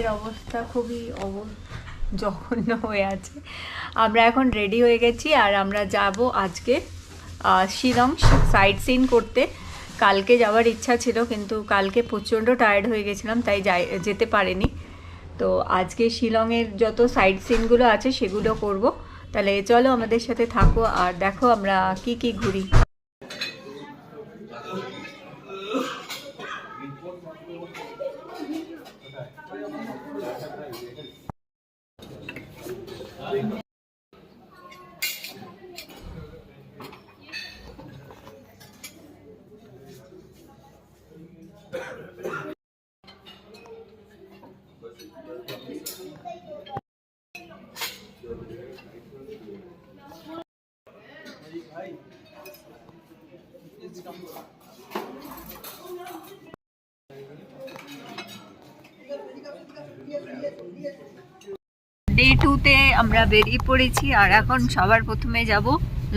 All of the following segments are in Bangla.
এর অবস্থা খুবই অব জঘন্য হয়ে আছে। আমরা এখন রেডি হয়ে গেছি আর আমরা যাব আজকে শিলং সাইট সিন করতে। কালকে যাওয়ার ইচ্ছা ছিল কিন্তু কালকে প্রচণ্ড টায়ার্ড হয়ে গেছিলাম, তাই যেতে পারিনি। তো আজকে শিলংয়ের যত সাইট সিনগুলো আছে সেগুলো করব। তাহলে চলো আমাদের সাথে থাকো আর দেখো আমরা কি কি ঘুরি। ডে টুতে আমরা বেরিয়ে পড়েছি আর এখন সবার প্রথমে যাব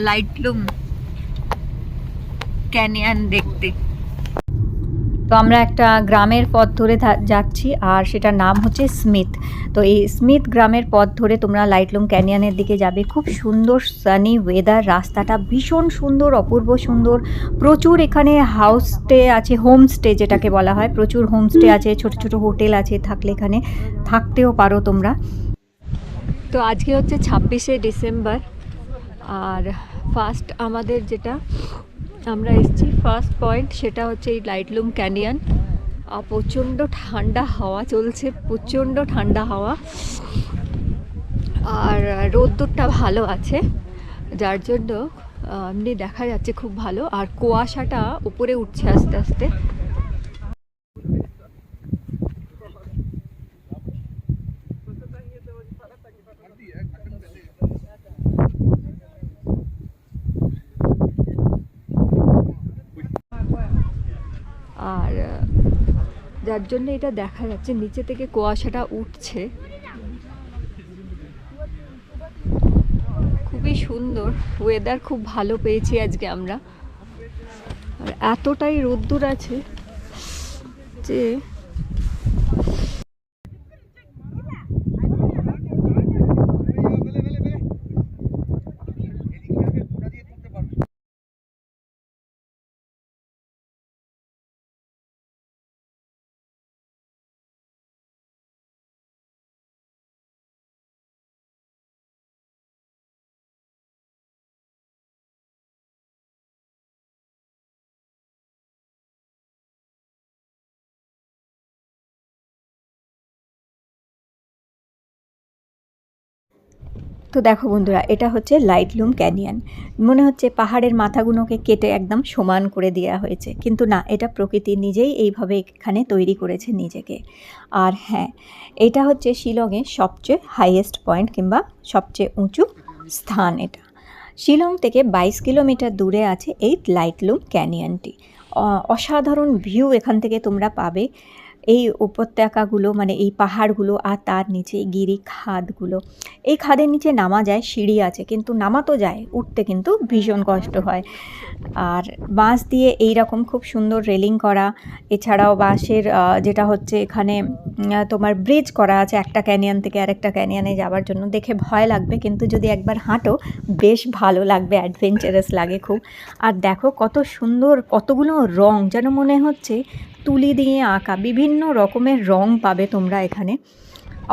লাইটলুম ক্যানিয়ন দেখতে। তো আমরা একটা গ্রামের পথ ধরে যাচ্ছি আর সেটার নাম হচ্ছে স্মিথ। তো এই স্মিথ গ্রামের পথ ধরে তোমরা লাইটলুম ক্যানিয়নের দিকে যাবে। খুব সুন্দর সানি ওয়েদার রাস্তাটা ভীষণ সুন্দর, অপূর্ব সুন্দর। প্রচুর এখানে হাউস স্টে আছে হোমস্টে যেটাকে বলা হয়। প্রচুর হোমস্টে আছে, ছোট ছোট হোটেল আছে থাকলে এখানে থাকতেও পারো তোমরা। তো আজকে হচ্ছে ছাব্বিশে ডিসেম্বর। আর ফার্স্ট আমাদের যেটা আমরা এসেছি ফার্স্ট পয়েন্ট সেটা হচ্ছে এই লাইটলুম ক্যানিয়ন প্রচণ্ড ঠান্ডা হাওয়া চলছে, প্রচণ্ড ঠান্ডা হাওয়া। আর রোদ্দুরটা ভালো আছে, যার জন্য এমনি দেখা যাচ্ছে খুব ভালো। আর কুয়াশাটা উপরে উঠছে আস্তে আস্তে আর আহ, যার জন্য এটা দেখা যাচ্ছে, নিচে থেকে কুয়াশাটা উঠছে। খুবই সুন্দর ওয়েদার খুব ভালো পেয়েছি আজকে আমরা। আর এতটাই রোদ্দুর আছে যে তো দেখো বন্ধুরা, এটা হচ্ছে লাইটলুম ক্যানিয়ন মনে হচ্ছে পাহাড়ের মাথাগুলোকে কেটে একদম সমান করে দেওয়া হয়েছে। কিন্তু না, এটা প্রকৃতি নিজেই এইভাবে এখানে তৈরি করেছে নিজেকে। আর হ্যাঁ এটা হচ্ছে শিলংয়ের সবচেয়ে হাইয়েস্ট পয়েন্ট কিংবা সবচেয়ে উঁচু স্থান এটা। শিলং থেকে বাইশ কিলোমিটার দূরে আছে এই লাইটলুম ক্যানিয়নটি অসাধারণ ভিউ এখান থেকে তোমরা পাবে। এই উপত্যকাগুলো মানে এই পাহাড়গুলো আর তার নিচে গিরি খাদগুলো। এই খাদের নিচে নামা যায়, সিঁড়ি আছে, কিন্তু নামা তো যায়, উঠতে কিন্তু ভীষণ কষ্ট হয়। আর বাঁশ দিয়ে এই রকম খুব সুন্দর রেলিং করা, এছাড়াও বাঁশের যেটা হচ্ছে এখানে তোমার ব্রিজ করা আছে, একটা ক্যানিয়ন থেকে আরেকটা ক্যানিয়নে যাওয়ার জন্য। দেখে ভয় লাগবে, কিন্তু যদি একবার হাঁটো, বেশ ভালো লাগবে অ্যাডভেঞ্চারাস লাগে খুব। আর দেখো কত সুন্দর, কতগুলো রং, যেন মনে হচ্ছে তুলি দিয়ে আঁকা, বিভিন্ন রকমের রং পাবে তোমরা এখানে।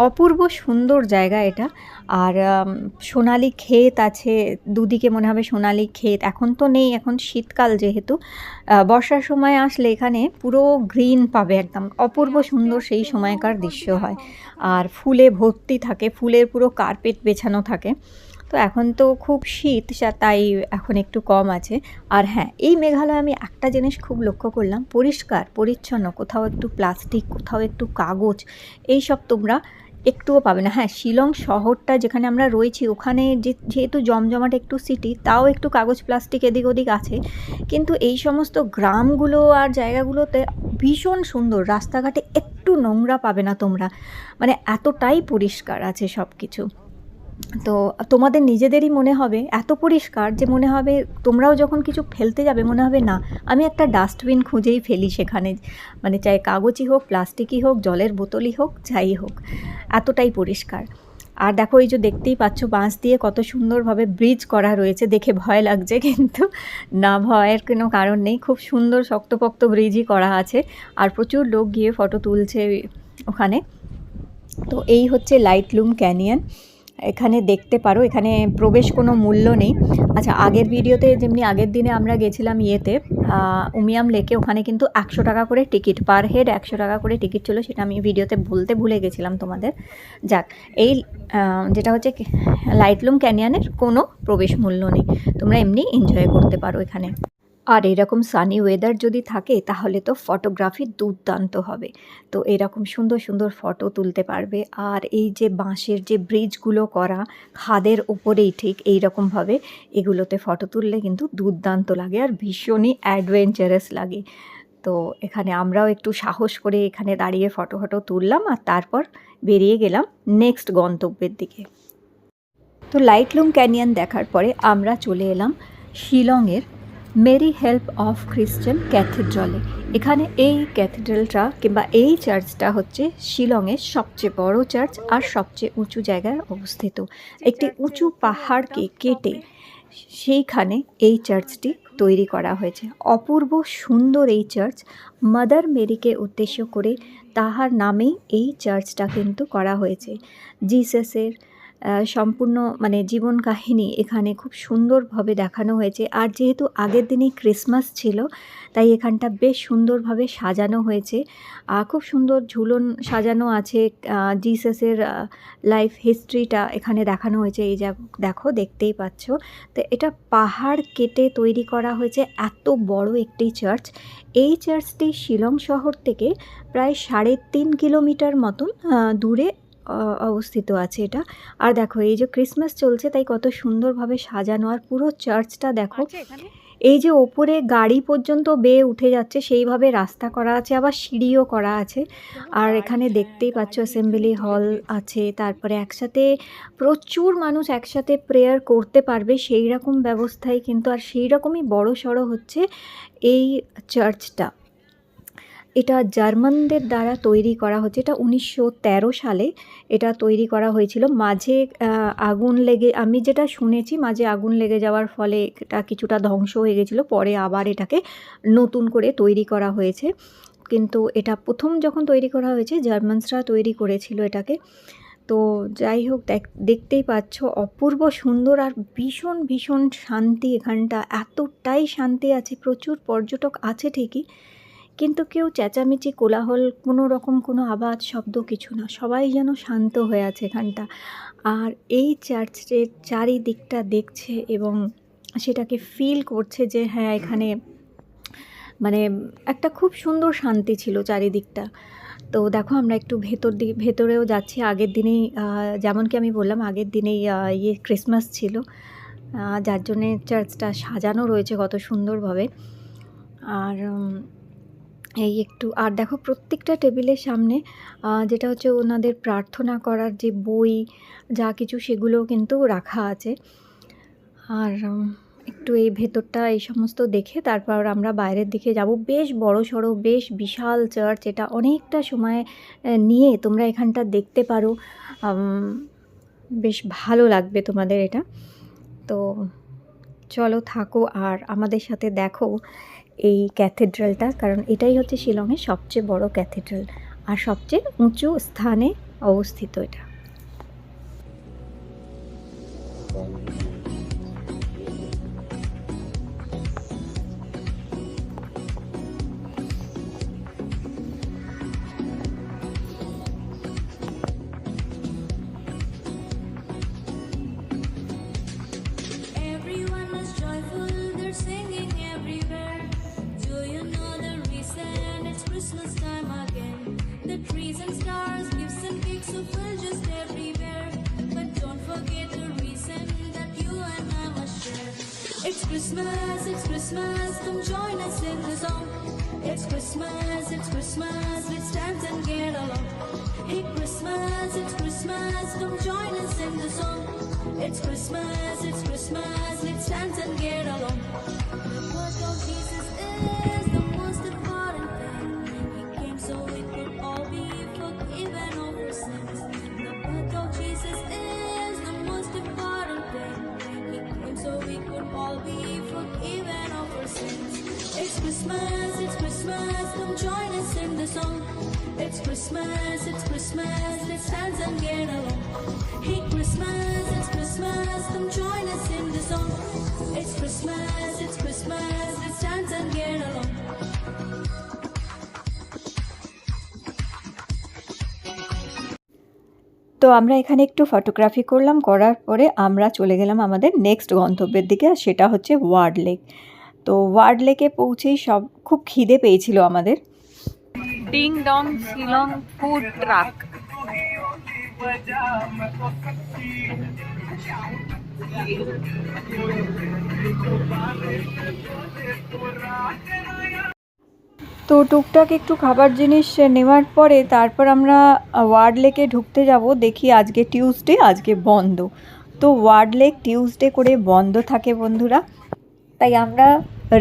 অপূর্ব সুন্দর জায়গা এটা। আর সোনালি ক্ষেত আছে, দুদিকে মনে হবে সোনালি ক্ষেত। এখন তো নেই, এখন শীতকাল যেহেতু। বর্ষার সময় আসলে এখানে পুরো গ্রিন পাবে একদম। অপূর্ব সুন্দর সেই সময়কার দৃশ্য হয়। আর ফুলে ভর্তি থাকে, ফুলের পুরো কার্পেট বেছানো থাকে। তো এখন তো খুব শীত তাই এখন একটু কম আছে। আর হ্যাঁ এই মেঘালয় আমি একটা জিনিস খুব লক্ষ্য করলাম, পরিষ্কার, পরিচ্ছন্ন, কোথাও একটু প্লাস্টিক, কোথাও একটু কাগজ এই সব তোমরা একটুও পাবে না। হ্যাঁ শিলং শহরটা যেখানে আমরা রয়েছি, ওখানে যেহেতু জমজমাট একটু সিটি তাও একটু কাগজ, প্লাস্টিক এদিক ওদিক আছে। কিন্তু এই সমস্ত গ্রামগুলো আর জায়গাগুলোতে ভীষণ সুন্দর, রাস্তাঘাটে একটু নোংরা পাবে না তোমরা। মানে এতটাই পরিষ্কার আছে সব কিছু তো তোমাদের নিজেদেরই মনে হবে, এত পরিষ্কার যে মনে হবে তোমরাও যখন কিছু ফেলতে যাবে মনে হবে, না, আমি একটা ডাস্টবিন খুঁজেই ফেলি সেখানে। মানে চাই কাগজই হোক, প্লাস্টিকই হোক, জলের বোতলই হোক, যাই হোক, এতটাই পরিষ্কার। আর দেখো এই যে দেখতেই পাচ্ছ বাঁশ দিয়ে কত সুন্দরভাবে ব্রিজ করা রয়েছে, দেখে ভয় লাগছে কিন্তু, না ভয়ের কোনো কারণ নেই, খুব সুন্দর শক্তপোক্ত ব্রিজই করা আছে, আর প্রচুর লোক গিয়ে ফটো তুলছে ওখানে। তো এই হচ্ছে লাইটলুম ক্যানিয়ন এখানে দেখতে পারো, এখানে প্রবেশ কোনো মূল্য নেই। আচ্ছা আগের ভিডিওতে যেমনি আগের দিনে আমরা গেছিলাম ইয়েতে উমিয়াম লেকে, ওখানে কিন্তু একশো টাকা করে টিকিট পার হেড, একশো টাকা করে টিকিট ছিল, সেটা আমি ভিডিওতে বলতে ভুলে গেছিলাম তোমাদের। যাক, এই যেটা হচ্ছে লাইটলুম ক্যানিয়ানের কোনো প্রবেশ মূল্য নেই। তোমরা এমনি এনজয় করতে পারো এখানে। আর এরকম সানি ওয়েদার যদি থাকে, তাহলে তো ফটোগ্রাফি দুর্দান্ত হবে। তো এরকম সুন্দর সুন্দর ফটো তুলতে পারবে। আর এই যে বাঁশের যে ব্রিজগুলো করা, খাদের ওপরেই ঠিক এই রকমভাবে এগুলোতে ফটো তুললে কিন্তু দুর্দান্ত লাগে আর ভীষণই অ্যাডভেঞ্চারাস লাগে। তো এখানে আমরাও একটু সাহস করে এখানে দাঁড়িয়ে ফটো ফটো তুললাম আর তারপর বেরিয়ে গেলাম নেক্সট গন্তব্যের দিকে। তো লাইটলুম ক্যানিয়ন দেখার পরে আমরা চলে এলাম শিলংয়ের মেরি হেল্প অফ খ্রিশ্চান ক্যাথিড্রালে এখানে এই ক্যাথিড্রালটা কিংবা এই চার্চটা হচ্ছে শিলংয়ের সবচেয়ে বড় চার্চ আর সবচেয়ে উঁচু জায়গায় অবস্থিত। একটি উঁচু পাহাড়কে কেটে সেইখানে এই চার্চটি তৈরি করা হয়েছে। অপূর্ব সুন্দর এই চার্চ। মাদার মেরিকে উদ্দেশ্য করে তাহার নামেই এই চার্চটা কিন্তু করা হয়েছে। জিসাসের সম্পূর্ণ মানে জীবন কাহিনী এখানে খুব সুন্দরভাবে দেখানো হয়েছে। আর যেহেতু আগের দিনেই ক্রিসমাস ছিল, তাই এখানটা বেশ সুন্দরভাবে সাজানো হয়েছে। খুব সুন্দর ঝুলন সাজানো আছে। জিসাসের লাইফ হিস্ট্রিটা এখানে দেখানো হয়েছে। এই যা দেখো, দেখতেই পাচ্ছ। তো এটা পাহাড় কেটে তৈরি করা হয়েছে। এত বড় একটি চার্চ এই চার্চটি শিলং শহর থেকে প্রায় সাড়ে তিন কিলোমিটার মতন দূরে অবস্থিত আছে এটা। আর দেখো এই যে ক্রিসমাস চলছে তাই কত সুন্দরভাবে সাজানো। আর পুরো চার্চটা দেখো এই যে ওপরে গাড়ি পর্যন্ত বেয়ে উঠে যাচ্ছে সেইভাবে রাস্তা করা আছে আবার সিঁড়িও করা আছে। আর এখানে দেখতেই পাচ্ছ অ্যাসেম্বলি হল আছে তারপরে একসাথে প্রচুর মানুষ একসাথে প্রেয়ার করতে পারবে সেই রকম ব্যবস্থায় কিন্তু আর সেই রকমই বড় সড়ো হচ্ছে এই চার্চটা এটা জার্মানদের দ্বারা তৈরি করা হচ্ছে, এটা উনিশশো তেরো সালে এটা তৈরি করা হয়েছিল। মাঝে আগুন লেগে, আমি যেটা শুনেছি, মাঝে আগুন লেগে যাওয়ার ফলে এটা কিছুটা ধ্বংস হয়ে গেছিল, পরে আবার এটাকে নতুন করে তৈরি করা হয়েছে। কিন্তু এটা প্রথম যখন তৈরি করা হয়েছে, জার্মানসরা তৈরি করেছিল এটাকে। তো যাই হোক দেখতেই পাচ্ছ, অপূর্ব সুন্দর আর ভীষণ ভীষণ শান্তি এখানটা, এতটাই শান্তি আছে, প্রচুর পর্যটক আছে ঠিকই। কিন্তু কেউ চেঁচামেচি, কোলাহল, কোনো রকম কোনো আওয়াজ শব্দ কিছু না। সবাই যেন শান্ত হয়ে আছে এখানটা। আর এই চার্চের চারিদিকটা দেখছে এবং সেটাকে ফিল করছে যে হ্যাঁ এখানে মানে একটা খুব সুন্দর শান্তি ছিল চারিদিকটা। তো দেখো, আমরা একটু ভেতর দিকে ভেতরেও যাচ্ছি। আগের দিনেই যেমন কি আমি বললাম, আগের দিনেই ইয়ে ক্রিসমাস ছিল। যার জন্যে চার্চটা সাজানো রয়েছে কত সুন্দরভাবে। আর এই একটু, আর দেখো প্রত্যেকটা টেবিলের সামনে যেটা হচ্ছে ওনাদের প্রার্থনা করার যে বই, যা কিছু সেগুলো কিন্তু রাখা আছে। আর একটু এই ভেতরটা, এই সমস্ত দেখে তারপর আমরা বাইরের দিকে যাব। বেশ বড় সড়ো, বেশ বিশাল চার্চ এটা অনেকটা সময় নিয়ে তোমরা এখানটা দেখতে পারো। বেশ ভালো লাগবে তোমাদের এটা। তো, চলো থাকো আর আমাদের সাথে দেখো। এই ক্যাথেড্রালটা, কারণ এটাই হচ্ছে শিলংয়ের সবচেয়ে বড় ক্যাথেড্রাল আর সবচেয়ে উঁচু স্থানে অবস্থিত এটা। Christmas, it's Christmas, come join us in the song. It's Christmas, it's Christmas, let's dance and get along. Hey Christmas, it's Christmas. Come join us in the song. It's Christmas, it's Christmas, let's dance and get along. Christmas, it's Christmas, come join us in the song. It's Christmas, it's Christmas, let's dance and get along. Hey Christmas, it's Christmas, come join us in the song. It's Christmas, it's Christmas, let's dance and get along. তো আমরা এখানে একটু ফটোগ্রাফি করলাম করার পরে আমরা চলে গেলাম আমাদের নেক্সট গন্তব্যের দিকে আর সেটা হচ্ছে ওয়ার্ড লেক তো ওয়ার্ড লেকে পৌঁছেই সব খুব খিদে পেয়েছিল আমাদের। Ding dong Shillong food truck তো টুকটাক একটু খাবার জিনিস নেওয়ার পরে তারপর আমরা ওয়ার্ড লেকে ঢুকতে যাব। দেখি আজকে টিউসডে আজকে বন্ধ। তো ওয়ার্ড লেক টিউসডে করে বন্ধ থাকে বন্ধুরা। তাই আমরা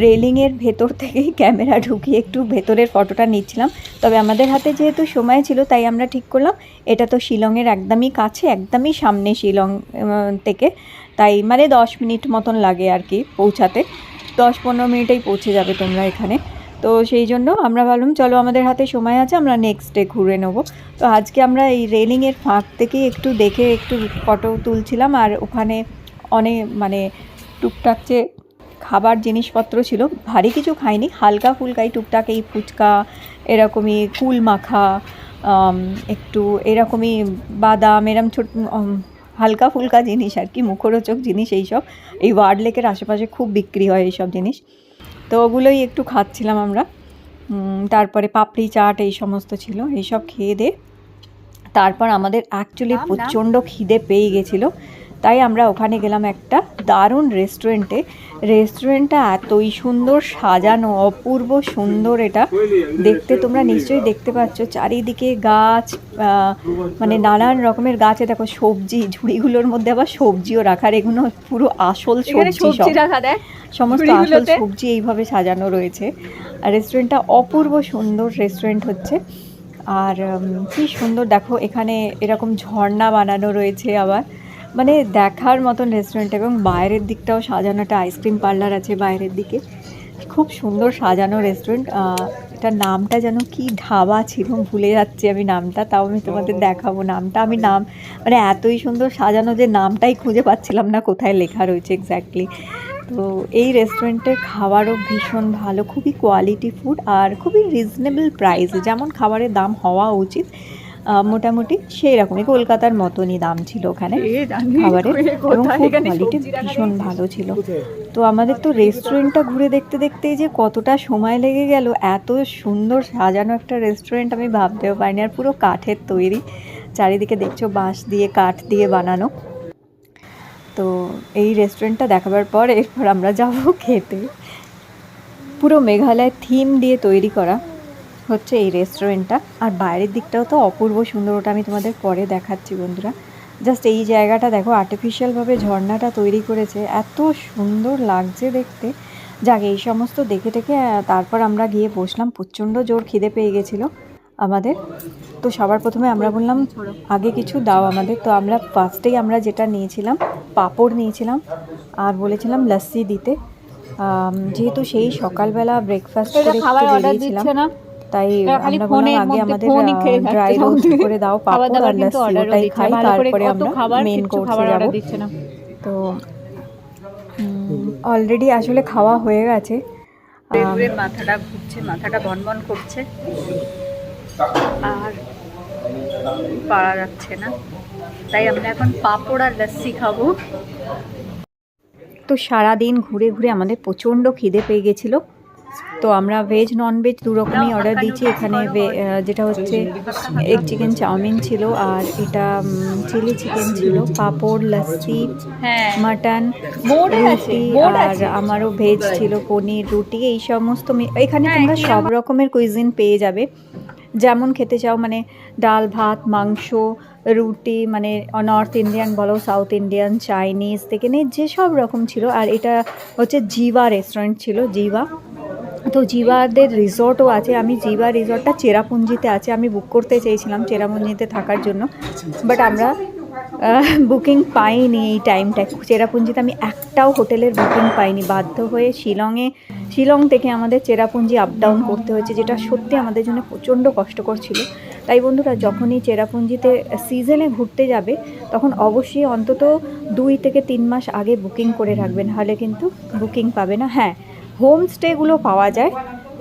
রেলিংয়ের ভেতর থেকেই ক্যামেরা ঢুকিয়ে একটু ভেতরের ফটোটা নিচ্ছিলাম। তবে আমাদের হাতে যেহেতু সময় ছিল, তাই আমরা ঠিক করলাম, এটা তো শিলংয়ের একদমই কাছে, একদমই সামনে শিলং থেকে। তাই মানে দশ মিনিট মতন লাগে আর কি পৌঁছাতে। দশ পনেরো মিনিটেই পৌঁছে যাবে তোমরা এখানে। তো সেই জন্য আমরা ভাবলাম, চলো আমাদের হাতে সময় আছে, আমরা নেক্সট ডে ঘুরে নেব। তো আজকে আমরা এই রেলিংয়ের ফাঁক থেকে একটু দেখে একটু ফটো তুলছিলাম, আর ওখানে অনেক মানে টুকটাক যে খাবার জিনিসপত্র ছিল ভারী কিছু খাইনি হালকা ফুলকাই টুকটাক এই ফুচকা এরকমই কুল মাখা একটু এরকমই বাদাম এরম ছোট হালকা ফুলকা জিনিস আর কি মুখরোচক জিনিস এইসব। এই ওয়ার্ড লেকের আশেপাশে খুব বিক্রি হয় এইসব জিনিস। তো ওগুলোই একটু খাচ্ছিলাম আমরা। তারপরে পাপড়ি চাট এই সমস্ত ছিল এইসব খেয়ে দিয়ে তারপর আমাদের অ্যাকচুয়ালি প্রচণ্ড খিদে পেয়ে গেছিল। তাই আমরা ওখানে গেলাম একটা দারুণ রেস্টুরেন্টে রেস্টুরেন্টটা এতই সুন্দর সাজানো অপূর্ব সুন্দর এটা। দেখতে তোমরা নিশ্চয়ই দেখতে পাচ্ছ চারিদিকে গাছ মানে নানান রকমের গাছে। দেখো সবজি ঝুড়িগুলোর মধ্যে আবার সবজিও রাখার এগুলো পুরো আসল সবজি সব। সবজি রাখা দেয় সমস্ত আসল সবজি এইভাবে সাজানো রয়েছে। আর রেস্টুরেন্টটা অপূর্ব সুন্দর রেস্টুরেন্ট হচ্ছে। আর কি সুন্দর দেখো এখানে এরকম ঝর্ণা বানানো রয়েছে আবার। মানে দেখার মতন রেস্টুরেন্ট এবং বাইরের দিকটাও সাজানো একটা আইসক্রিম পার্লার আছে বাইরের দিকে। খুব সুন্দর সাজানো রেস্টুরেন্ট এটার নামটা যেন কি ঢাবা ছিল ভুলে যাচ্ছি আমি নামটা তাও আমি তোমাদের দেখাবো নামটা। আমি নাম মানে এতই সুন্দর সাজানো যে নামটাই খুঁজে পাচ্ছিলাম না কোথায় লেখা রয়েছে এক্স্যাক্টলি তো এই রেস্টুরেন্টের খাবারও ভীষণ ভালো খুবই কোয়ালিটি ফুড আর খুবই রিজনেবল প্রাইস যেমন খাবারের দাম হওয়া উচিত মোটামুটি সেই রকমই কলকাতার মতনই দাম ছিল ওখানে খাবারের। এবং ফুড কোয়ালিটি ভীষণ ভালো ছিল। তো আমাদের তো রেস্টুরেন্টটা ঘুরে দেখতে দেখতে যে কতটা সময় লেগে গেল এত সুন্দর সাজানো একটা রেস্টুরেন্ট আমি ভাবতেও পারিনি। আর পুরো কাঠের তৈরি। চারিদিকে দেখছ বাঁশ দিয়ে কাঠ দিয়ে বানানো। তো এই রেস্টুরেন্টটা দেখাবার পর এরপর আমরা যাব খেতে। পুরো মেঘালয় থিম দিয়ে তৈরি করা। হচ্ছে এই রেস্টুরেন্টটা আর বাইরের দিকটাও তো অপূর্ব সুন্দর ওটা আমি তোমাদের পরে দেখাচ্ছি বন্ধুরা। জাস্ট এই জায়গাটা দেখো আর্টিফিশিয়ালভাবে ঝর্ণাটা তৈরি করেছে। এত সুন্দর লাগছে দেখতে। যাক এই সমস্ত দেখে আহ, তারপর আমরা গিয়ে বসলাম। প্রচণ্ড জোর খিদে পেয়ে গেছিল আমাদের। তো সবার প্রথমে আমরা বললাম আগে কিছু দাও আমাদের। তো আমরা ফার্স্টেই আমরা যেটা নিয়েছিলাম পাঁপড় নিয়েছিলাম আর বলেছিলাম লস্যি দিতে। যেহেতু সেই সকালবেলা ব্রেকফাস্ট করে খাবার অর্ডার বেরিয়েছিলাম। দিচ্ছে না। তাই আমরা বললাম আগে আমাদের ড্রাই রোস্ট করে দাও পাপড় আর কিন্তু লস্যি ওটাই খাই তারপরে আমরা খাবার মেন কোর্সে খাবার যাব। অর্ডার দিচ্ছে না। তো অলরেডি আসলে খাওয়া হয়ে গেছে। মাথাটা ঘুরছে মাথাটা বনবন করছে। আর পারা যাচ্ছে না। তাই আমরা এখন পাঁপড় আর লস্যি খাব। তো সারা দিন ঘুরে ঘুরে আমাদের প্রচণ্ড খিদে পেয়ে গেছিল। তো আমরা ভেজ নন ভেজ দু রকমই অর্ডার দিয়েছি। এখানে যেটা হচ্ছে এগ চিকেন চাউমিন ছিল আর এটা চিলি চিকেন ছিল পাঁপড় লস্যি হ্যাঁ। মাটন রুটি আর আমারও ভেজ ছিল পনির রুটি এই সমস্ত এখানে হ্যাঁ, তোমরা সব রকমের কুইজিন পেয়ে যাবে। যেমন খেতে চাও মানে ডাল ভাত মাংস রুটি মানে নর্থ ইন্ডিয়ান বলো সাউথ ইন্ডিয়ান চাইনিজ থেকে নিয়ে যেসব রকম ছিল। আর এটা হচ্ছে জিভা রেস্টুরেন্ট ছিল জিবা তো জিবাদের রিসর্টও আছে, আমি জিবা রিসর্টটা চেরাপুঞ্জিতে আছে, আমি বুক করতে চেয়েছিলাম চেরাপুঞ্জিতে থাকার জন্য বাট আমরা বুকিং পাইনি এই টাইমটা চেরাপুঞ্জিতে আমি একটাও হোটেলের বুকিং পাইনি, বাধ্য হয়ে শিলংয়ে, শিলং থেকে আমাদের চেরাপুঞ্জি আপ ডাউন করতে হয়েছে, যেটা সত্যি আমাদের জন্য প্রচণ্ড কষ্টকর ছিল। তাই বন্ধুরা, যখনই চেরাপুঞ্জিতে সিজনে ঘুরতে যাবে, তখন অবশ্যই অন্তত দুই থেকে তিন মাস আগে বুকিং করে রাখবেন, হলে কিন্তু বুকিং পাবে না। হ্যাঁ হোমস্টেগুলো পাওয়া যায়।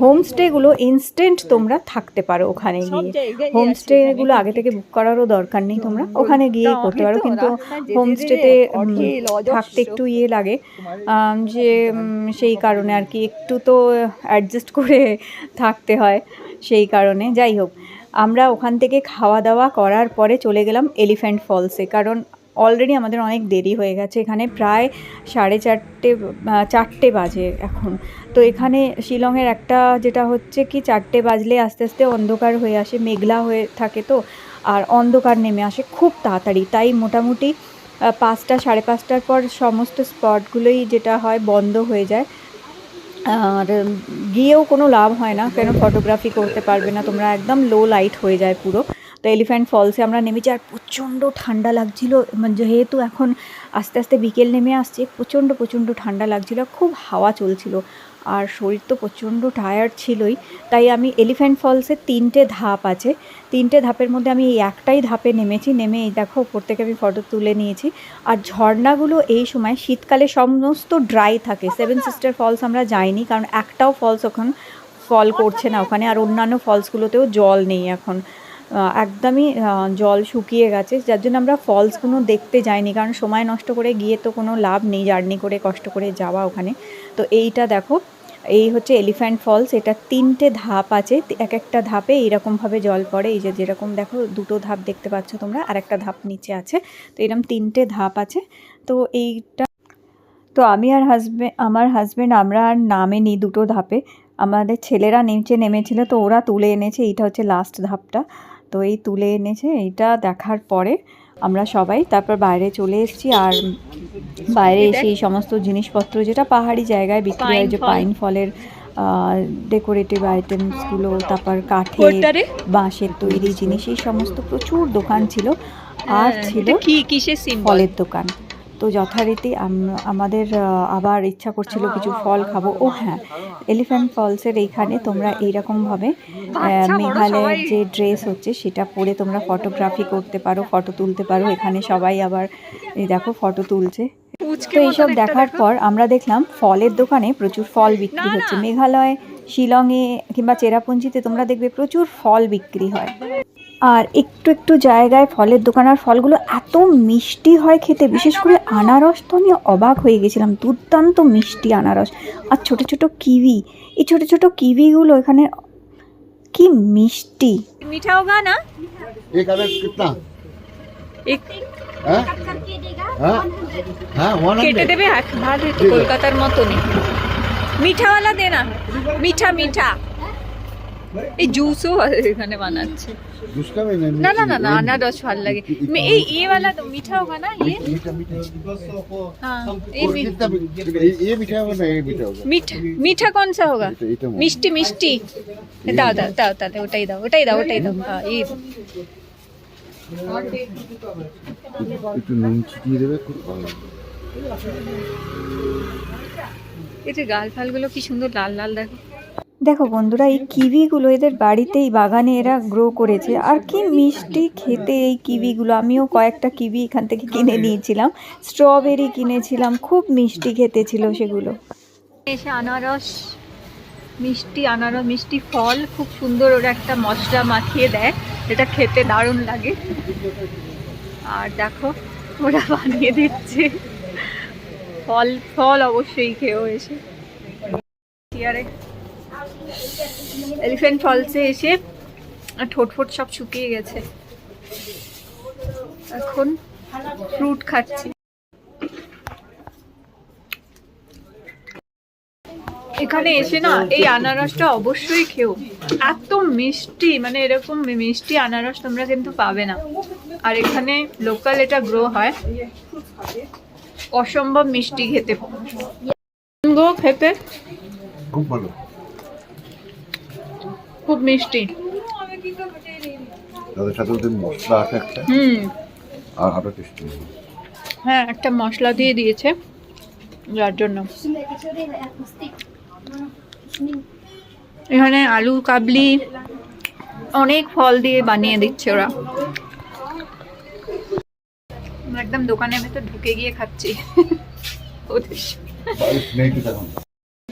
হোমস্টেগুলো ইনস্ট্যান্ট তোমরা থাকতে পারো ওখানে গিয়ে। হোমস্টেগুলো আগে থেকে বুক করারও দরকার নেই তোমরা। ওখানে গিয়েই করতে পারো কিন্তু হোমস্টেতে থাকতে একটু ইয়ে লাগে। যে সেই কারণে আর কি একটু তো অ্যাডজাস্ট করে থাকতে হয় সেই কারণে। যাই হোক আমরা ওখান থেকে খাওয়া দাওয়া করার পরে চলে গেলাম এলিফ্যান্ট ফলসে কারণ অলরেডি আমাদের অনেক দেরি হয়ে গেছে। এখানে প্রায় সাড়ে চারটে চারটে বাজে এখন। তো এখানে শিলংয়ের একটা যেটা হচ্ছে কি, চারটে বাজলে আস্তে আস্তে অন্ধকার হয়ে আসে, মেঘলা হয়ে থাকে তো, আর অন্ধকার নেমে আসে খুব তাড়াতাড়ি। তাই মোটামুটি পাঁচটা, সাড়ে পাঁচটার পর সমস্ত স্পটগুলোই যেটা হয় বন্ধ হয়ে যায়। আর গিয়েও কোনো লাভ হয় না, কেন ফটোগ্রাফি করতে পারবে না, তোমরা একদম লো লাইট হয়ে যায় পুরো। তো এলিফ্যান্ট ফলসে আমরা নেমেছি আর প্রচণ্ড ঠান্ডা লাগছিল। মানে যেহেতু এখন আস্তে আস্তে বিকেল নেমে আসছে, প্রচণ্ড প্রচণ্ড ঠান্ডা লাগছিল, খুব হাওয়া চলছিল আর শরীর তো প্রচণ্ড টায়ার্ড ছিলই। তাই আমি এলিফ্যান্ট ফলসে তিনটে ধাপ আছে। তিনটে ধাপের মধ্যে আমি এই একটাই ধাপে নেমেছি। নেমে এই দেখো ওপর থেকে আমি ফটো তুলে নিয়েছি। আর ঝর্ণাগুলো এই সময় শীতকালে সমস্ত ড্রাই থাকে। সেভেন সিস্টার ফলস আমরা যাইনি কারণ একটাও ফলস ওখান ফল করছে না ওখানে। আর অন্যান্য ফলসগুলোতেও জল নেই এখন। একদমই জল শুকিয়ে গেছে, যার জন্য আমরা ফলসগুলো দেখতে যাইনি, কারণ সময় নষ্ট করে গিয়ে তো কোনো লাভ নেই জার্নি করে, কষ্ট করে যাওয়া ওখানে। তো এইটা দেখো, এই হচ্ছে এলিফ্যান্ট ফলস, এটা তিনটে ধাপ আছে, এক একটা ধাপে এইরকমভাবে জল পড়ে, এই যে যেরকম দেখো, দুটো ধাপ দেখতে পাচ্ছ তোমরা, আর একটা ধাপ নিচে আছে, তো এরকম তিনটে ধাপ আছে। তো এইটা, তো আমি আর হাজব্যান্ড আমার হাজব্যান্ড আমরা আর নামেনি দুটো ধাপে, আমাদের ছেলেরা নিচে নেমেছিল, তো ওরা তুলে এনেছে, এইটা হচ্ছে লাস্ট ধাপটা। তো এই তুলে এনেছে এটা দেখার পরে আমরা সবাই তারপর বাইরে চলে এসেছি আর বাইরে এসে এই সমস্ত জিনিসপত্র যেটা পাহাড়ি জায়গায় বিক্রি হয় যে পাইন ফল। পাইন ফলের ডেকোরেটিভ আইটেমসগুলো তারপর কাঠের বাঁশের তৈরি জিনিস এই সমস্ত প্রচুর দোকান ছিল। আর ছিল হ্যাঁ, কি কিসের সিম্বল ফলের দোকান। তো যথারীতি আমাদের আবার ইচ্ছা করছিল কিছু ফল খাব। ও হ্যাঁ এলিফ্যান্ট ফলসের এইখানে তোমরা এইরকমভাবে মেঘালয়ের যে ড্রেস হচ্ছে সেটা পরে তোমরা ফটোগ্রাফি করতে পারো ফটো তুলতে পারো। এখানে সবাই আবার এই দেখো ফটো তুলছে। তো এইসব দেখার পর আমরা দেখলাম ফলের দোকানে প্রচুর ফল বিক্রি হচ্ছে। মেঘালয় শিলংয়ে কিংবা চেরাপুঞ্জিতে তোমরা দেখবে প্রচুর ফল বিক্রি হয়। আর একটু একটু জায়গায় ফলের দোকান আর ফলগুলো এত মিষ্টি হয় খেতে বিশেষ করে আনারস তো আমি অবাক হয়ে গেছিলাম দুর্দান্ত মিষ্টি আনারস। আর ছোট ছোট কিউই এই ছোট ছোট কিউইগুলো এখানে কি মিষ্টি। মিঠা না? এক কেটে দেবে কলকাতার মতনই। মিঠাওয়ালা দে না। মিঠা মিঠা। এই জুসও এখানে বানাচ্ছে उसका भी नहीं না না না না আনারস ভাল লাগে মে- এই ये वाला तो मीठा होगा ना ये मीठा मीठा हाँ ये और मी- कितना भी- ये- ये मीठा होगा ना ये मीठा होगा मीठा मीठा कौन सा होगा এটা- এটা মনে- মিষ্টি মিষ্টি দাও দাও দাও দাও ওটাই দাও ওটাই দাও ওটাই দাও হ্যাঁ এই দাও। একটু নুন ছিটিয়ে দেবে খুব ভালো হবে। এই যে গাল ফালগুলো কি সুন্দর লাল লাল দেখো দেখো বন্ধুরা, এই কিবিগুলো এদের বাড়িতেই বাগানে এরা গ্রো করেছে। আর কি মিষ্টি খেতে এই কিবিগুলো? আমিও কয়েকটা কিবি এখান থেকে কিনে নিয়েছিলাম। স্ট্রবেরি কিনেছিলাম, খুব মিষ্টি খেতে ছিল সেগুলো। এসে আনারস, মিষ্টি আনারস, মিষ্টি ফল, খুব সুন্দর ওরা একটা মশলা মাখিয়ে দেয়। এটা খেতে দারুণ লাগে। আর দেখো, ওরা বানিয়ে দিচ্ছে। ফল ফল অবশ্যই খেয়েও এসে। চেয়ারে এলিফ্যান্ট ফলসে এসে ঠোঁট ফোট সব শুকিয়ে গেছে। এখন ফ্রুট খাচ্ছি। এখানে এসে না এই আনারসটা অবশ্যই খেও। এত মিষ্টি মানে এরকম মিষ্টি আনারস তোমরা কিন্তু পাবে না। আর এখানে লোকাল এটা গ্রো হয়। অসম্ভব মিষ্টি খেতে খেতে। খুব ভালো। খুব মিষ্টি। তাদের সাথে ওদের মশলা আছে একটা? হুম। আর আরও টেস্টি হ্যাঁ একটা মশলা দিয়ে দিয়েছে যার জন্য। এখানে আলু কাবলি অনেক ফল দিয়ে বানিয়ে দিচ্ছে ওরা। একদম দোকানের ভেতর ঢুকে গিয়ে খাচ্ছি। ওদের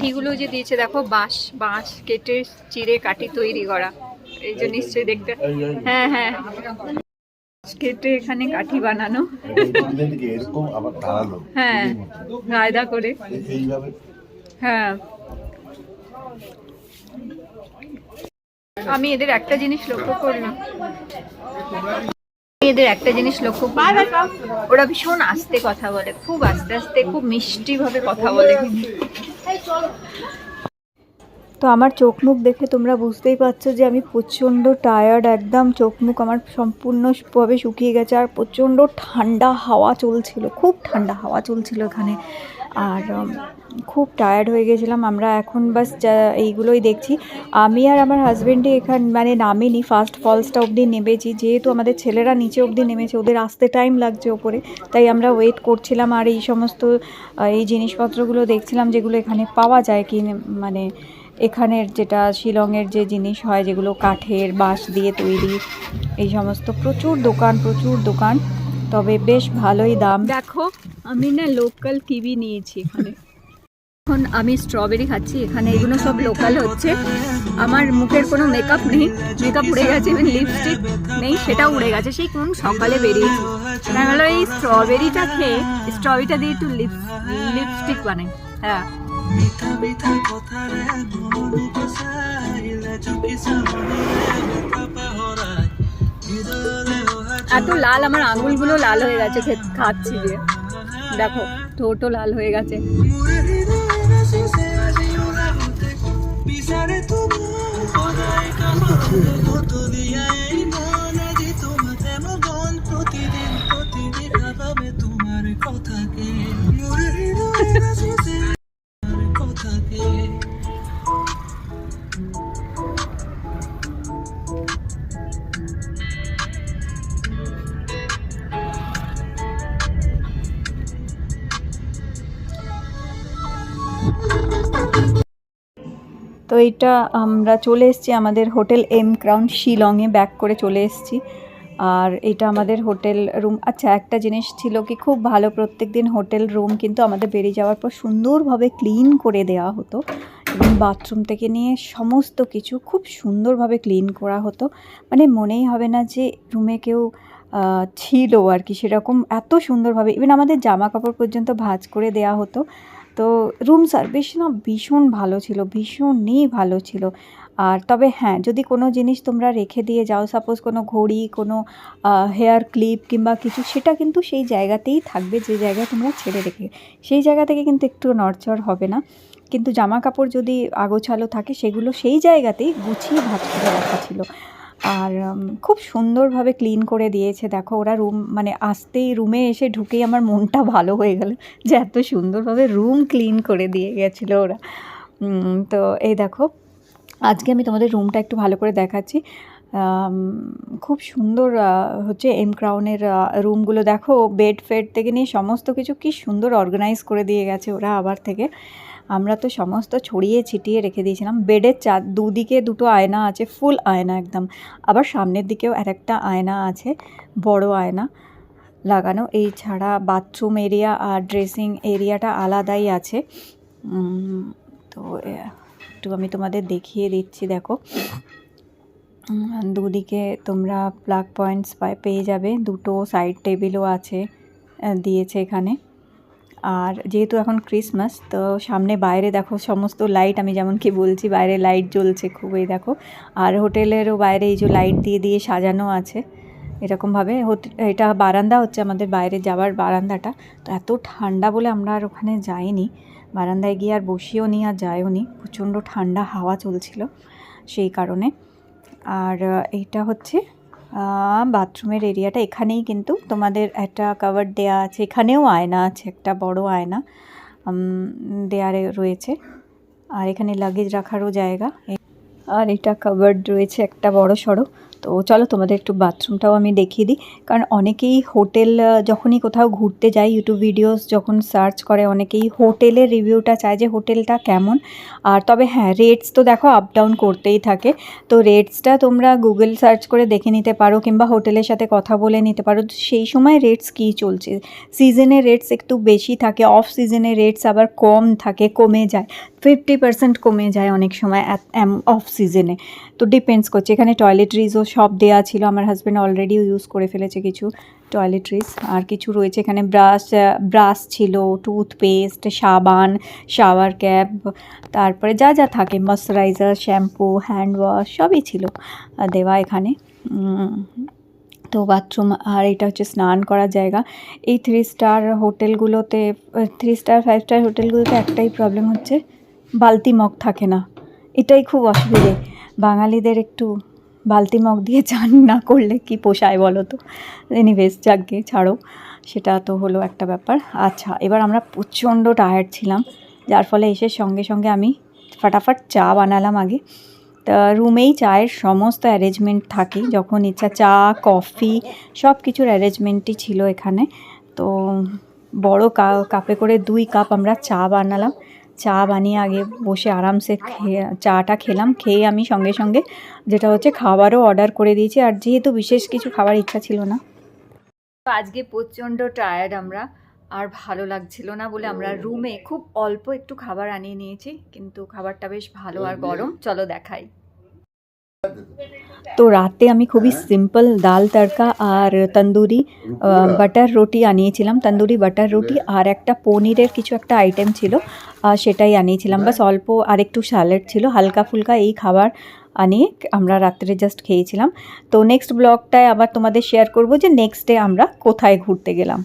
এগুলো যে দিয়েছে দেখো বাঁশ বাঁশ কেটে চিড়ে কাটি তৈরি করা। এই যে নিশ্চয়ই দেখতে হ্যাঁ হ্যাঁ। কেটে এখানে কাঠি বানানো। হ্যাঁ কায়দা করে। হ্যাঁ। আমি এদের একটা জিনিস লক্ষ্য করলাম। এদের একটা জিনিস লক্ষ্য করলাম ওরা ভীষণ আস্তে কথা বলে খুব আস্তে আস্তে খুব মিষ্টি ভাবে কথা বলে। তো আমার চোখ মুখ দেখে তোমরা বুঝতেই পারছ যে আমি প্রচণ্ড টায়ার্ড একদম চোখ মুখ আমার সম্পূর্ণভাবে শুকিয়ে গেছে আর প্রচণ্ড ঠান্ডা হাওয়া চলছিল খুব ঠান্ডা হাওয়া চলছিল এখানে। আর খুব টায়ার্ড হয়ে গেছিলাম। আমরা এখন বাস যা এইগুলোই দেখছি। আমি আর আমার হাজব্যান্ডই এখান মানে নামিনি ফার্স্ট ফলসটা অবধি নেমেছি। যেহেতু আমাদের ছেলেরা নিচে অবধি নেমেছে ওদের আসতে টাইম লাগছে ওপরে। তাই আমরা ওয়েট করছিলাম আর এই সমস্ত এই জিনিসপত্রগুলো দেখছিলাম যেগুলো এখানে পাওয়া যায় কি মানে এখানের যেটা শিলংয়ের যে জিনিস হয় যেগুলো কাঠের বাঁশ দিয়ে তৈরি এই সমস্ত প্রচুর দোকান প্রচুর দোকান। তবে বেশ ভালোই দাম। দেখো আমি না লোকাল কিবি নিয়েছি এখানে। এখন আমি স্ট্রবেরি খাচ্ছি, এখানে এগুলো সব লোকাল হচ্ছে। আমার মুখের কোনো মেকআপ নেই মেকআপ উড়ে গেছে ইভেন লিপস্টিক নেই, সেটাও উড়ে গেছে। সেই কোন সকালে বেরিয়েছি। দেখা গেলো এই স্ট্রবেরিটা খেয়ে স্ট্রবেরিটা দিয়ে একটু লিপ লিপস্টিক বানাই। হ্যাঁ। এত লাল, আমার আঙুলগুলো লাল হয়ে গেছে খাচ্ছি দেখো, ঠোঁটও লাল হয়ে গেছে। বিচাৰে তুমি কত কাষতে তো এইটা আমরা চলে এসেছি আমাদের হোটেল এম ক্রাউন শিলংয়ে ব্যাক করে চলে এসেছি। আর এটা আমাদের হোটেল রুম। আচ্ছা একটা জিনিস ছিল কি, খুব ভালো প্রত্যেক দিন হোটেল রুম কিন্তু আমাদের বেরিয়ে যাওয়ার পর সুন্দরভাবে ক্লিন করে দেওয়া হতো এবং বাথরুম থেকে নিয়ে সমস্ত কিছু খুব সুন্দরভাবে ক্লিন করা হতো। মানে মনেই হবে না যে রুমে কেউ ছিল আর কি সেরকম এত সুন্দরভাবে। ইভেন আমাদের জামা কাপড় পর্যন্ত ভাজ করে দেওয়া হতো। তো রুম সার্ভিস না ভীষণ ভালো ছিল, ভীষণই ভালো ছিল। আর তবে হ্যাঁ যদি কোনো জিনিস তোমরা রেখে দিয়ে যাও সাপোজ কোনো ঘড়ি, কোনো হেয়ার ক্লিপ কিংবা কিছু, সেটা কিন্তু সেই জায়গাতেই থাকবে, যে জায়গায় তোমরা ছেড়ে রেখে, সেই জায়গা থেকে কিন্তু একটু নড়চড় হবে না। কিন্তু জামা কাপড় যদি আগোছালো থাকে, সেগুলো সেই জায়গাতেই গুছিয়ে ভাঁজ করে রাখা ছিল। আর খুব সুন্দরভাবে ক্লিন করে দিয়েছে। দেখো, ওরা রুম মানে আসতেই রুমে এসে ঢুকেই আমার মনটা ভালো হয়ে গেল যে এত সুন্দরভাবে রুম ক্লিন করে দিয়ে গেছিল ওরা। তো এই দেখো, আজকে আমি তোমাদের রুমটা একটু ভালো করে দেখাচ্ছি। খুব সুন্দর হচ্ছে এম ক্রাউনের রুমগুলো। দেখো বেড ফেড থেকে নিয়ে সমস্ত কিছু কি সুন্দর অর্গানাইজ করে দিয়ে গেছে ওরা আবার থেকে। আমরা তো সমস্ত ছড়িয়ে ছিটিয়ে রেখে দিয়েছিলাম। বেডের চার দুদিকে দুটো আয়না আছে, ফুল আয়না একদম। আবার সামনের দিকেও আর একটা আয়না আছে, বড় আয়না লাগানো। এই ছাড়া বাথরুম এরিয়া আর ড্রেসিং এরিয়াটা আলাদাই আছে। তো একটু আমি তোমাদের দেখিয়ে দিচ্ছি, দেখো। দুদিকে তোমরা প্লাগ পয়েন্টস পেয়ে যাবে। দুটো সাইড টেবিলও আছে দিয়েছে এখানে। আর যেহেতু এখন ক্রিসমাস তো সামনে বাইরে দেখো সমস্ত লাইট আমি যেমন কি বলছি বাইরে লাইট জ্বলছে খুবই দেখো। আর হোটেলেরও বাইরে এই যে লাইট দিয়ে দিয়ে সাজানো আছে, এরকমভাবে। এটা বারান্দা হচ্ছে আমাদের বাইরে যাওয়ার বারান্দাটা। তো এত ঠান্ডা বলে আমরা আর ওখানে যাইনি। বারান্দায় গিয়ে আর বসিও নি আর যাইও নি। প্রচণ্ড ঠান্ডা হাওয়া চলছিল সেই কারণে। আর এইটা হচ্ছে বাথরুমের এরিয়াটা এখানেই কিন্তু তোমাদের একটা কাভার দেয়া আছে। এখানেও আয়না আছে, একটা বড় আয়না দেয়ারে রয়েছে। আর এখানে লাগেজ রাখারও জায়গা। আর এটা কাভার্ড রয়েছে একটা বড় সড়ো তো চলো তোমাদের একটু বাথরুমটাও আমি দেখিয়ে দিই। কারণ অনেকেই হোটেল যখনই কোথাও ঘুরতে যায় ইউটিউব ভিডিওস যখন সার্চ করে, অনেকেই হোটেলের রিভিউটা চায় যে হোটেলটা কেমন। আর তবে হ্যাঁ রেটস তো দেখো আপ ডাউন করতেই থাকে। তো রেটসটা তোমরা গুগল সার্চ করে দেখে নিতে পারো কিংবা হোটেলের সাথে কথা বলে নিতে পারো। সেই সময় রেটস কী চলছে? সিজনে রেটস একটু বেশি থাকে অফ সিজনে রেটস আবার কম থাকে, কমে যায়। ফিফটি পার্সেন্ট কমে যায় অনেক সময় অফ সিজনে তো ডিপেন্ডস করছে। এখানে টয়লেট্রিজও সব দেওয়া ছিল। আমার হাজব্যান্ড অলরেডি ইউজ করে ফেলেছে কিছু টয়লেট্রিস আর কিছু রয়েছে এখানে ব্রাশ ব্রাশ ছিল টুথপেস্ট সাবান শাওয়ার ক্যাপ তারপরে যা যা থাকে ময়শ্চারাইজার শ্যাম্পু হ্যান্ড ওয়াশ সবই ছিল দেওয়া এখানে। তো বাথরুম আর এটা হচ্ছে স্নান করার জায়গা। এই থ্রি স্টার হোটেলগুলোতে থ্রি স্টার ফাইভ স্টার হোটেলগুলোতে একটাই প্রবলেম হচ্ছে, বালতি মগ থাকে না। এটাই খুব অসুবিধে। বাঙালিদের একটু বালতি মগ দিয়ে চান না করলে কি পোষায় বলো তো? এনিওয়েজ যাকে ছাড়ো। সেটা তো হলো একটা ব্যাপার। আচ্ছা এবার আমরা প্রচণ্ড টায়ার্ড ছিলাম। যার ফলে এসে সঙ্গে সঙ্গে আমি ফাটাফাট চা বানালাম আগে। তা রুমেই চায়ের সমস্ত অ্যারেঞ্জমেন্ট থাকে। যখন ইচ্ছা চা কফি সব কিছুর অ্যারেঞ্জমেন্টই ছিল এখানে। তো বড় কাপে করে দুই কাপ আমরা চা বানালাম। চা বানিয়ে আগে বসে আরামসে খেয়ে চাটা খেলাম খেয়ে আমি সঙ্গে সঙ্গে যেটা হচ্ছে খাবারও অর্ডার করে দিয়েছি। আর যেহেতু বিশেষ কিছু খাবার ইচ্ছা ছিল না। তো আজকে প্রচণ্ড টায়ার্ড আমরা আর ভালো লাগছিল না বলে আমরা রুমে খুব অল্প একটু খাবার আনিয়ে নিয়েছি কিন্তু খাবারটা বেশ ভালো আর গরম। চলো দেখাই। তো রাতে আমি খুবই সিম্পল ডাল তড়কা আর তন্দুরি বাটার রুটি আনিয়েছিলাম। তন্দুরি বাটার রুটি আর একটা পনিরের কিছু একটা আইটেম ছিল সেটাই আনিয়েছিলাম। বাস অল্প আর একটু স্যালাড ছিল হালকা ফুলকা এই খাবার আনিয়ে আমরা রাত্রে জাস্ট খেয়েছিলাম। তো নেক্সট ব্লগটায় আবার তোমাদের শেয়ার করব যে নেক্সট ডে আমরা কোথায় ঘুরতে গেলাম।